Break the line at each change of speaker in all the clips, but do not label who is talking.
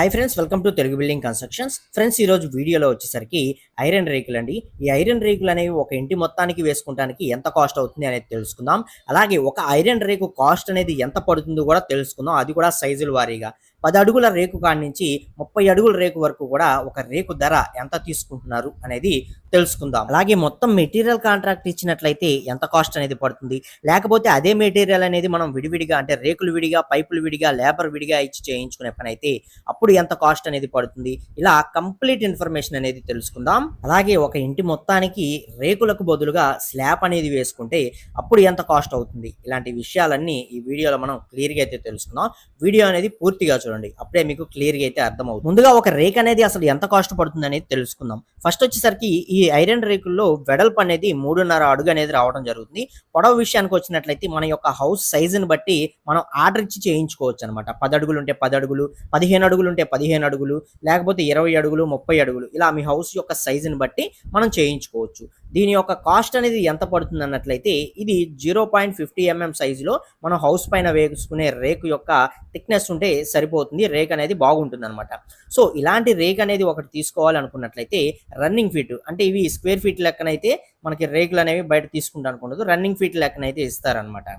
Hi friends welcome to Telugu building constructions friends ఈ రోజు వీడియోలో వచ్చేసరికి ఐరన్ రేకులు అండి. ఈ ఐరన్ రేకులు అనేవి ఒక ఇంటి మొత్తానికి వేసుకుంటానికి ఎంత కాస్ట్ అవుతుంది అనేది తెలుసుకుందాం. అలాగే ఒక ఐరన్ రేకు కాస్ట్ అనేది ఎంత పడుతుందో కూడా తెలుసుకుందాం. అది కూడా సైజుల వారీగా. పది అడుగుల రేకు కాడి నుంచి ముప్పై అడుగుల రేకు వరకు కూడా ఒక రేకు ధర ఎంత తీసుకుంటున్నారు అనేది తెలుసుకుందాం. అలాగే మొత్తం మెటీరియల్ కాంట్రాక్ట్ ఇచ్చినట్లయితే ఎంత కాస్ట్ అనేది పడుతుంది? లేకపోతే అదే మెటీరియల్ అనేది మనం విడివిడిగా అంటే రేకులు విడిగా పైపులు విడిగా లేబర్ విడిగా ఇచ్చి చేయించుకునే పని అయితే అప్పుడు ఎంత కాస్ట్ అనేది పడుతుంది? ఇలా కంప్లీట్ ఇన్ఫర్మేషన్ అనేది తెలుసుకుందాం. అలాగే ఒక ఇంటి మొత్తానికి రేకులకు బదులుగా స్లాబ్ అనేది వేసుకుంటే అప్పుడు ఎంత కాస్ట్ అవుతుంది? ఇలాంటి విషయాలన్నీ ఈ వీడియోలో మనం క్లియర్గా అయితే తెలుసుకుందాం. వీడియో అనేది పూర్తిగా చూడండి. అప్పుడే మీకు క్లియర్గా అయితే అర్థమవుతుంది. ముందుగా ఒక రేక్ అనేది అసలు ఎంత కాస్ట్ పడుతుంది అనేది తెలుసుకుందాం. ఫస్ట్ వచ్చేసరికి ఈ ఈ ఐరన్ రేకుల్లో వెడల్పు అనేది మూడున్నర అడుగు అనేది రావడం జరుగుతుంది. పొడవు విషయానికి వచ్చినట్లయితే మన యొక్క హౌస్ సైజుని బట్టి మనం ఆర్డర్ ఇచ్చి చేయించుకోవచ్చు అనమాట పది అడుగులు ఉంటే పది అడుగులు పదిహేను అడుగులు ఉంటే పదిహేను అడుగులు లేకపోతే ఇరవై అడుగులు ముప్పై అడుగులు ఇలా మీ హౌస్ యొక్క సైజుని బట్టి మనం చేయించుకోవచ్చు. దీని యొక్క కాస్ట్ అనేది ఎంత పడుతుంది అన్నట్లయితే ఇది జీరో పాయింట్ ఫిఫ్టీ ఎంఎం సైజులో మనం హౌస్ పైన వేసుకునే రేకు యొక్క థిక్నెస్ ఉంటే సరిపోతుంది. రేక్ అనేది బాగుంటుంది అనమాట సో ఇలాంటి రేక్ అనేది ఒకటి తీసుకోవాలనుకున్నట్లయితే రన్నింగ్ ఫీట్ అంటే ఇవి స్క్వేర్ ఫీట్ లెక్కనైతే మనకి రేకులు అనేవి బయట తీసుకుంటాను అనుకున్నది రన్నింగ్ ఫీట్ లెక్కనైతే ఇస్తారనమాట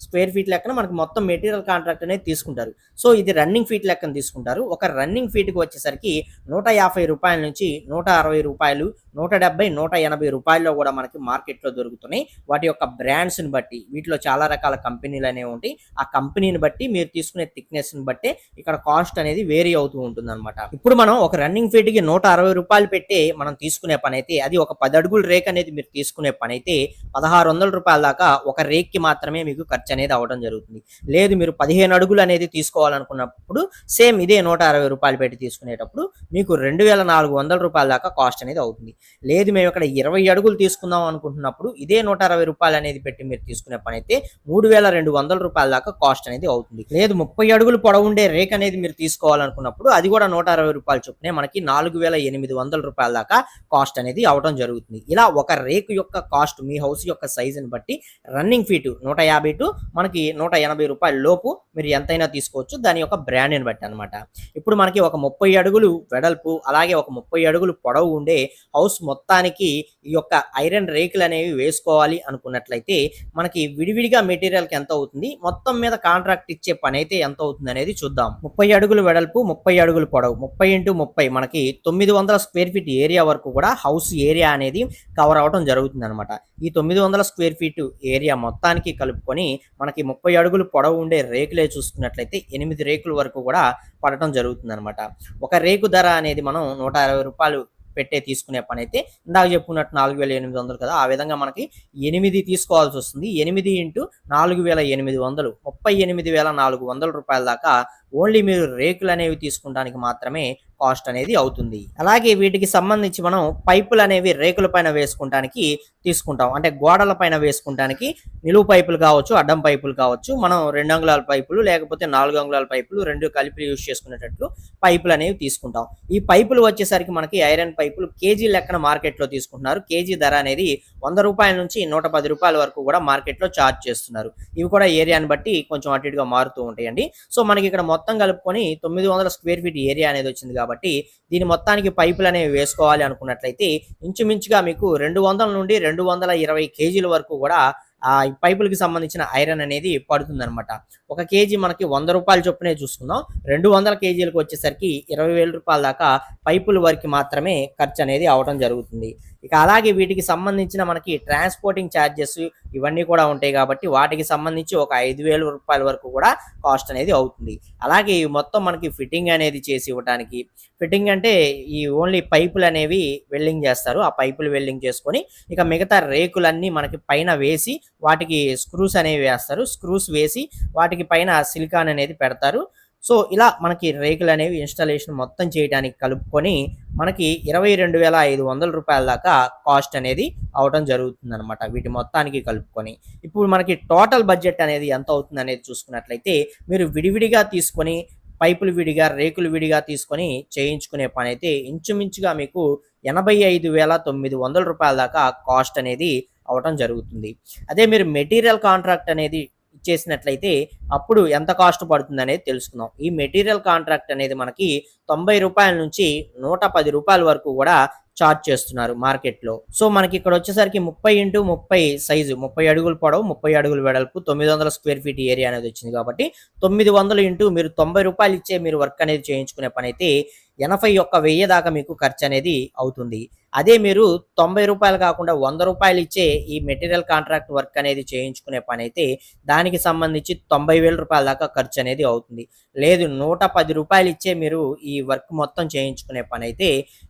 స్క్వేర్ ఫీట్ లెక్కన మనకి మొత్తం మెటీరియల్ కాంట్రాక్ట్ అనేది తీసుకుంటారు. సో ఇది రన్నింగ్ ఫీట్ లెక్కన తీసుకుంటారు. ఒక రన్నింగ్ ఫీట్కి వచ్చేసరికి నూట యాభై రూపాయల నుంచి నూట అరవై రూపాయలు నూట డెబ్బై నూట ఎనభై రూపాయల్లో కూడా మనకి మార్కెట్లో దొరుకుతున్నాయి. వాటి యొక్క బ్రాండ్స్ని బట్టి వీటిలో చాలా రకాల కంపెనీలు అనేవి ఉంటాయి. ఆ కంపెనీని బట్టి మీరు తీసుకునే థిక్నెస్ని బట్టి ఇక్కడ కాస్ట్ అనేది వేరీ అవుతూ ఉంటుంది అనమాట ఇప్పుడు మనం ఒక రన్నింగ్ ఫీట్కి నూట అరవై రూపాయలు పెట్టి మనం తీసుకునే పని అయితే అది ఒక పది అడుగుల రేక్ అనేది మీరు తీసుకునే పని అయితే పదహారు వందల రూపాయల దాకా ఒక రేక్కి మాత్రమే మీకు ఖర్చు అనేది అవడం జరుగుతుంది. లేదు మీరు పదిహేను అడుగులు అనేది తీసుకోవాలనుకున్నప్పుడు సేమ్ ఇదే నూట అరవై రూపాయలు పెట్టి తీసుకునేటప్పుడు మీకు రెండు వేల నాలుగు వందల రూపాయల దాకా కాస్ట్ అనేది అవుతుంది. లేదు మేము ఇక్కడ ఇరవై అడుగులు తీసుకుందాం అనుకుంటున్నప్పుడు ఇదే నూట అరవై రూపాయలు అనేది పెట్టి మీరు తీసుకునే పని అయితే మూడు వేల రెండు వందల రూపాయల దాకా కాస్ట్ అనేది అవుతుంది. లేదు ముప్పై అడుగులు పొడవు ఉండే రేక్ అనేది మీరు తీసుకోవాలనుకున్నప్పుడు అది కూడా నూట అరవై రూపాయలు చొప్పునే మనకి నాలుగు వేల ఎనిమిది వందల రూపాయల దాకా కాస్ట్ అనేది అవడం జరుగుతుంది. ఇలా ఒక రేకు యొక్క కాస్ట్ మీ హౌస్ యొక్క సైజుని బట్టి రన్నింగ్ ఫీట్ నూట యాభై టు మనకి నూట ఎనభై రూపాయల లోపు మీరు ఎంతైనా తీసుకోవచ్చు. దాని యొక్క బ్రాండ్ని బట్టి అనమాట ఇప్పుడు మనకి ఒక ముప్పై అడుగులు వెడల్పు అలాగే ఒక ముప్పై అడుగులు పొడవు ఉండే హౌస్ హౌస్ మొత్తానికి ఈ యొక్క ఐరన్ రేకులు అనేవి వేసుకోవాలి అనుకున్నట్లయితే మనకి విడివిడిగా మెటీరియల్కి ఎంత అవుతుంది? మొత్తం మీద కాంట్రాక్ట్ ఇచ్చే పని అయితే ఎంత అవుతుంది అనేది చూద్దాం. ముప్పై అడుగులు వెడల్పు ముప్పై అడుగులు పొడవు ముప్పై ఇంటూ ముప్పై మనకి తొమ్మిది వందల స్క్వేర్ ఫీట్ ఏరియా వరకు కూడా హౌస్ ఏరియా అనేది కవర్ అవడం జరుగుతుంది అనమాట ఈ తొమ్మిది వందల స్క్వేర్ ఫీట్ ఏరియా మొత్తానికి కలుపుకొని మనకి ముప్పై అడుగులు పొడవు ఉండే రేకులే చూసుకున్నట్లయితే ఎనిమిది రేకుల వరకు కూడా పడటం జరుగుతుంది అనమాట ఒక రేకు ధర అనేది మనం నూట అరవై రూపాయలు పెట్టే తీసుకునే పని అయితే ఇందాక చెప్పుకున్నట్టు నాలుగు వేల ఎనిమిది వందలు కదా. ఆ విధంగా మనకి ఎనిమిది తీసుకోవాల్సి వస్తుంది. ఎనిమిది ఇంటూ నాలుగు వేల ఎనిమిది వందలు. ముప్పై ఎనిమిది వేల నాలుగు వందల రూపాయల దాకా ఓన్లీ మీరు రేకులు అనేవి తీసుకుంటానికి మాత్రమే కాస్ట్ అనేది అవుతుంది. అలాగే వీటికి సంబంధించి మనం పైపులు అనేవి రేకుల పైన వేసుకుంటానికి తీసుకుంటాం. అంటే గోడల పైన వేసుకుంటానికి నిలువు పైపులు కావచ్చు అడ్డం పైపులు కావచ్చు మనం రెండు అంగుళాల పైపులు లేకపోతే నాలుగు అంగుళాల పైపులు రెండు కలిపి యూజ్ చేసుకునేటట్లు పైపులు అనేవి తీసుకుంటాం. ఈ పైపులు వచ్చేసరికి మనకి ఐరన్ పైపులు కేజీ లెక్కన మార్కెట్లో తీసుకుంటున్నారు. కేజీ ధర అనేది వంద రూపాయల నుంచి నూట పది రూపాయల వరకు కూడా మార్కెట్లో ఛార్జ్ చేస్తున్నారు. ఇవి కూడా ఏరియాని బట్టి కొంచెం అటు ఇటుగా మారుతూ ఉంటాయండి. సో మనకి ఇక్కడ మొత్తం మొత్తం కలుపుకొని తొమ్మిది వందల స్క్వేర్ ఫీట్ ఏరియా అనేది వచ్చింది కాబట్టి దీని మొత్తానికి పైపులు అనేవి వేసుకోవాలి అనుకున్నట్లయితే ఇంచుమించుగా మీకు రెండు వందల నుండి రెండు వందల ఇరవై కేజీల వరకు కూడా ఆ పైపులకి సంబంధించిన ఐరన్ అనేది పడుతుంది అనమాట ఒక కేజీ మనకి వంద రూపాయల చొప్పునే చూసుకుందాం. రెండు వందల కేజీలకు వచ్చేసరికి ఇరవై వేల రూపాయల దాకా పైపుల వరకు మాత్రమే ఖర్చు అనేది అవడం జరుగుతుంది. ఇక అలాగే వీటికి సంబంధించిన మనకి ట్రాన్స్పోర్టింగ్ ఛార్జెస్ ఇవన్నీ కూడా ఉంటాయి కాబట్టి వాటికి సంబంధించి ఒక ఐదు వేల రూపాయల వరకు కూడా కాస్ట్ అనేది అవుతుంది. అలాగే ఇవి మొత్తం మనకి ఫిట్టింగ్ అనేది చేసి ఇవ్వడానికి ఫిట్టింగ్ అంటే ఈ ఓన్లీ పైపులు అనేవి వెల్డింగ్ చేస్తారు. ఆ పైపులు వెల్డింగ్ చేసుకొని ఇక మిగతా రేకులన్నీ మనకి పైన వేసి వాటికి స్క్రూస్ అనేవి వేస్తారు. స్క్రూస్ వేసి వాటికి పైన సిలికాన్ అనేది పెడతారు. సో ఇలా మనకి రేకులు అనేవి ఇన్స్టాలేషన్ మొత్తం చేయడానికి కలుపుకొని మనకి ఇరవై రెండు వేల ఐదు వందల రూపాయల దాకా కాస్ట్ అనేది అవడం జరుగుతుంది అనమాట వీటి మొత్తానికి కలుపుకొని. ఇప్పుడు మనకి టోటల్ బడ్జెట్ అనేది ఎంత అవుతుంది అనేది చూసుకున్నట్లయితే మీరు విడివిడిగా తీసుకొని పైపులు విడిగా రేకులు విడిగా తీసుకొని చేయించుకునే పని అయితే ఇంచుమించుగా మీకు ఎనభై ఐదు వేల తొమ్మిది వందల రూపాయల దాకా కాస్ట్ అనేది అవటం జరుగుతుంది. అదే మీరు మెటీరియల్ కాంట్రాక్ట్ అనేది ఇచ్చేసినట్లయితే అప్పుడు ఎంత కాస్ట్ పడుతుంది అనేది తెలుసుకుందాం. ఈ మెటీరియల్ కాంట్రాక్ట్ అనేది మనకి తొంభై రూపాయల నుంచి నూట పది రూపాయల వరకు కూడా చార్జ్ చేస్తున్నారు మార్కెట్లో. సో మనకి ఇక్కడ వచ్చేసరికి ముప్పై ఇంటూ ముప్పై సైజు ముప్పై అడుగులు పొడవు ముప్పై అడుగులు వెడల్పు తొమ్మిది వందల స్క్వేర్ ఫీట్ ఏరియా అనేది వచ్చింది కాబట్టి తొమ్మిది వందలు ఇంటూ మీరు తొంభై రూపాయలు ఇచ్చే మీరు వర్క్ అనేది చేయించుకునే పని అయితే ఎనభై ఒక్క వెయ్యి దాకా మీకు ఖర్చు అనేది అవుతుంది. అదే మీరు తొంభై రూపాయలు కాకుండా వంద రూపాయలు ఇచ్చే ఈ మెటీరియల్ కాంట్రాక్ట్ వర్క్ అనేది చేయించుకునే పని అయితే దానికి సంబంధించి తొంభై వేల రూపాయల దాకా ఖర్చు అనేది అవుతుంది. లేదు నూట పది రూపాయలు ఇచ్చే మీరు ఈ వర్క్ మొత్తం చేయించుకునే పని అయితే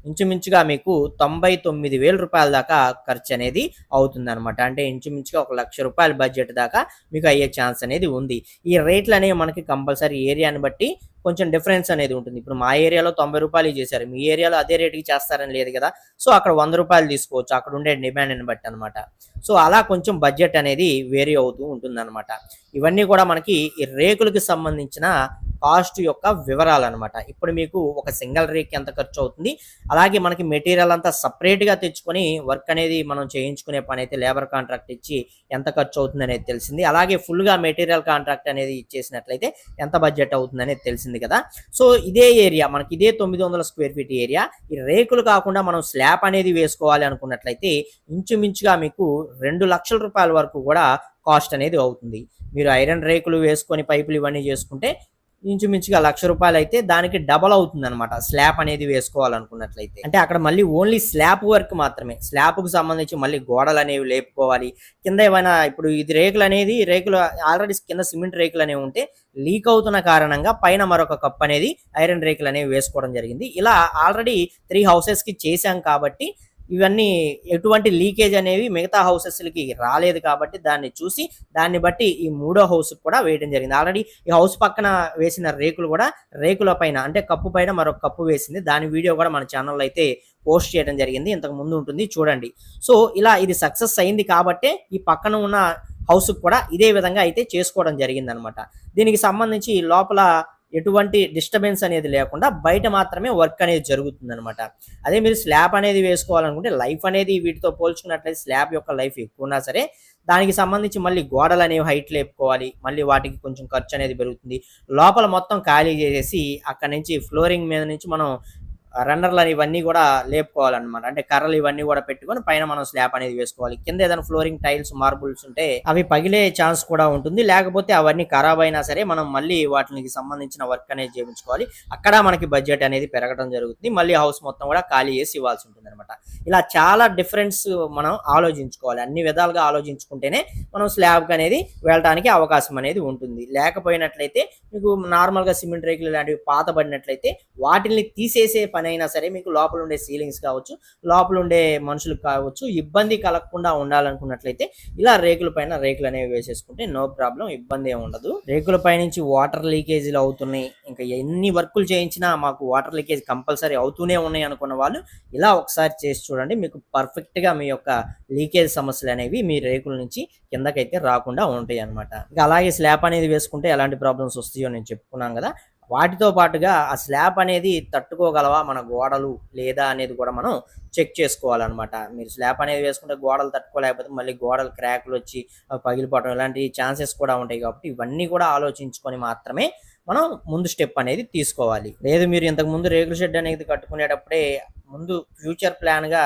ఇంచుమించుగా మీకు తొంభై తొమ్మిది వేల రూపాయల దాకా ఖర్చు అనేది అవుతుందన్నమాట. అంటే ఇంచుమించుగా ఒక లక్ష రూపాయల బడ్జెట్ దాకా మీకు అయ్యే ఛాన్స్ అనేది ఉంది. ఈ రేట్లు అనేవి మనకి కంపల్సరీ ఏరియాని బట్టి కొంచెం డిఫరెన్స్ అనేది ఉంటుంది. ఇప్పుడు మా ఏరియాలో తొంభై రూపాయలు చేశారు. మీ ఏరియాలో అదే రేటుకి చేస్తారని లేదు కదా. సో అక్కడ వంద రూపాయలు తీసుకోవచ్చు. అక్కడ ఉండే డిమాండ్ని బట్టి అనమాట సో అలా కొంచెం బడ్జెట్ అనేది వేరీ అవుతూ ఉంటుంది ఇవన్నీ కూడా మనకి ఈ రేకులకు సంబంధించిన కాస్ట్ యొక్క వివరాలు అనమాట ఇప్పుడు మీకు ఒక సింగిల్ రేక్ ఎంత ఖర్చు అవుతుంది అలాగే మనకి మెటీరియల్ అంతా సపరేట్గా తెచ్చుకొని వర్క్ అనేది మనం చేయించుకునే పని అయితే లేబర్ కాంట్రాక్ట్ ఇచ్చి ఎంత ఖర్చు అవుతుంది అనేది తెలిసింది. అలాగే ఫుల్గా మెటీరియల్ కాంట్రాక్ట్ అనేది ఇచ్చేసినట్లయితే ఎంత బడ్జెట్ అవుతుంది అనేది తెలిసింది కదా. సో ఇదే ఏరియా మనకి ఇదే తొమ్మిది వందల స్క్వేర్ ఫీట్ ఏరియా. ఈ రేకులు కాకుండా మనం స్లాబ్ అనేది వేసుకోవాలి అనుకున్నట్లయితే ఇంచుమించుగా మీకు రెండు లక్షల రూపాయల వరకు కూడా కాస్ట్ అనేది అవుతుంది. మీరు ఐరన్ రేకులు వేసుకొని పైపులు ఇవన్నీ చేసుకుంటే ఇంచుమించుగా లక్ష రూపాయలు అయితే దానికి డబల్ అవుతుంది అనమాట స్లాబ్ అనేది వేసుకోవాలనుకున్నట్లయితే. అంటే అక్కడ మళ్ళీ ఓన్లీ స్లాబ్ వర్క్ మాత్రమే. స్లాబ్కు సంబంధించి మళ్ళీ గోడలు అనేవి లేపుకోవాలి. కింద ఏమైనా ఇప్పుడు ఇది రేకులు అనేది రేకులు ఆల్రెడీ కింద సిమెంట్ రేకులు అనేవి ఉంటే లీక్ అవుతున్న కారణంగా పైన మరొక కప్ అనేది ఐరన్ రేకులు అనేవి వేసుకోవడం జరిగింది. ఇలా ఆల్రెడీ త్రీ హౌసెస్కి చేశాం కాబట్టి ఇవన్నీ ఎటువంటి లీకేజ్ అనేవి మిగతా హౌసెస్లకి రాలేదు కాబట్టి దాన్ని చూసి దాన్ని బట్టి ఈ మూడో హౌస్ కూడా వేయడం జరిగింది. ఆల్రెడీ ఈ హౌస్ పక్కన వేసిన రేకులు కూడా రేకుల పైన అంటే కప్పు పైన మరొక కప్పు వేసింది. దాని వీడియో కూడా మన ఛానల్లో అయితే పోస్ట్ చేయడం జరిగింది. ఇంతకు ముందు ఉంటుంది చూడండి. సో ఇలా ఇది సక్సెస్ అయింది కాబట్టే ఈ పక్కన ఉన్న హౌస్ కూడా ఇదే విధంగా అయితే చేసుకోవడం జరిగింది అనమాట దీనికి సంబంధించి లోపల ఎటువంటి డిస్టర్బెన్స్ అనేది లేకుండా బయట మాత్రమే వర్క్ అనేది జరుగుతుంది అనమాట అదే మీరు స్లాబ్ అనేది వేసుకోవాలనుకుంటే లైఫ్ అనేది వీటితో పోల్చుకున్నట్లయితే స్లాబ్ యొక్క లైఫ్ ఎక్కువ ఉన్నా సరే దానికి సంబంధించి మళ్ళీ గోడలు అనేవి హైట్ లేపుకోవాలి మళ్ళీ వాటికి కొంచెం ఖర్చు అనేది పెరుగుతుంది. లోపల మొత్తం ఖాళీ చేసేసి అక్కడ నుంచి ఫ్లోరింగ్ మీద నుంచి మనం రన్నర్లు ఇవన్నీ కూడా లేపుకోవాలన్నమాట. అంటే కర్రలు ఇవన్నీ కూడా పెట్టుకొని పైన మనం స్లాబ్ అనేది వేసుకోవాలి. కింద ఏదైనా ఫ్లోరింగ్ టైల్స్ మార్బుల్స్ ఉంటే అవి పగిలే ఛాన్స్ కూడా ఉంటుంది. లేకపోతే అవన్నీ ఖరాబ్ అయినా సరే మనం మళ్ళీ వాటికి సంబంధించిన వర్క్ అనేది చేయించుకోవాలి. అక్కడ మనకి బడ్జెట్ అనేది పెరగడం జరుగుతుంది. మళ్ళీ హౌస్ మొత్తం కూడా ఖాళీ చేసి ఇవ్వాల్సి ఉంటుంది అనమాట ఇలా చాలా డిఫరెన్స్ మనం ఆలోచించుకోవాలి. అన్ని విధాలుగా ఆలోచించుకుంటేనే మనం స్లాబ్ అనేది వెళ్ళడానికి అవకాశం అనేది ఉంటుంది. లేకపోయినట్లయితే మీకు నార్మల్గా సిమెంట్ రేకులు లాంటివి పాత పడినట్లయితే వాటిని తీసేసే పని అయినా సరే మీకు లోపల ఉండే సీలింగ్స్ కావచ్చు లోపల ఉండే మనుషులు కావచ్చు ఇబ్బంది కలగకుండా ఉండాలనుకున్నట్లయితే ఇలా రేకుల పైన రేకులు అనేవి వేసేసుకుంటే నో ప్రాబ్లం ఇబ్బంది ఏమి ఉండదు. రేకుల పైనుంచి వాటర్ లీకేజీలు అవుతున్నాయి. ఇంకా ఎన్ని వర్కులు చేయించినా మాకు వాటర్ లీకేజ్ కంపల్సరీ అవుతూనే ఉన్నాయి అనుకున్న వాళ్ళు ఇలా ఒకసారి చేసి చూడండి. మీకు పర్ఫెక్ట్గా మీ యొక్క లీకేజ్ సమస్యలు అనేవి మీ రేకుల నుంచి కిందకైతే రాకుండా ఉంటాయి అనమాట ఇంకా అలాగే స్లాబ్ అనేది వేసుకుంటే ఎలాంటి ప్రాబ్లమ్స్ వస్తాయో నేను చెప్పుకున్నాను కదా. వాటితో పాటుగా ఆ స్లాబ్ అనేది తట్టుకోగలవా మన గోడలు లేదా అనేది కూడా మనం చెక్ చేసుకోవాలన్నమాట. మీరు స్లాబ్ అనేది వేసుకుంటే గోడలు తట్టుకోలేకపోతే మళ్ళీ గోడలు క్రాక్లు వచ్చి పగిలిపోవడం ఇలాంటి ఛాన్సెస్ కూడా ఉంటాయి కాబట్టి ఇవన్నీ కూడా ఆలోచించుకొని మాత్రమే మనం ముందు స్టెప్ అనేది తీసుకోవాలి. లేదు మీరు ఇంతకు ముందు రేకుల షెడ్ అనేది కట్టుకునేటప్పుడే ముందు ఫ్యూచర్ ప్లాన్గా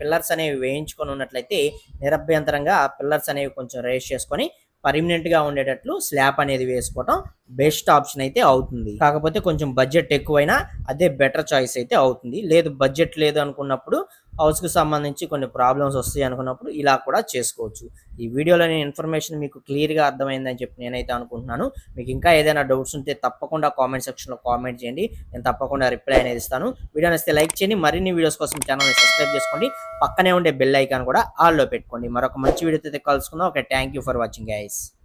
పిల్లర్స్ అనేవి వేయించుకొని ఉన్నట్లయితే నిరభ్యంతరంగా ఆ పిల్లర్స్ అనేవి కొంచెం రేస్ చేసుకొని పర్మినెంట్గా ఉండేటట్లు స్లాబ్ అనేది వేసుకోవటం బెస్ట్ ఆప్షన్ అయితే అవుతుంది. కాకపోతే కొంచెం బడ్జెట్ ఎక్కువైనా అదే బెటర్ చాయిస్ అయితే అవుతుంది. లేదు బడ్జెట్ లేదు అనుకున్నప్పుడు హౌస్కి సంబంధించి కొన్ని ప్రాబ్లమ్స్ వస్తాయి అనుకున్నప్పుడు ఇలా కూడా చేసుకోవచ్చు. ఈ వీడియోలోని ఇన్ఫర్మేషన్ మీకు క్లియర్గా అర్థమైందని చెప్పి నేనైతే అనుకుంటున్నాను. మీకు ఇంకా ఏదైనా డౌట్స్ ఉంటే తప్పకుండా కామెంట్ సెక్షన్లో కామెంట్ చేయండి. నేను తప్పకుండా రిప్లై అనేది ఇస్తాను. వీడియో నచ్చితే లైక్ చేయండి. మరిన్ని వీడియోస్ కోసం ఛానల్ని సబ్స్క్రైబ్ చేసుకోండి. పక్కనే ఉండే బెల్ ఐకాన్ కూడా ఆల్లో పెట్టుకోండి. మరొక మంచి వీడియోతో అయితే కలుసుకుందాం. Okay thank you for watching guys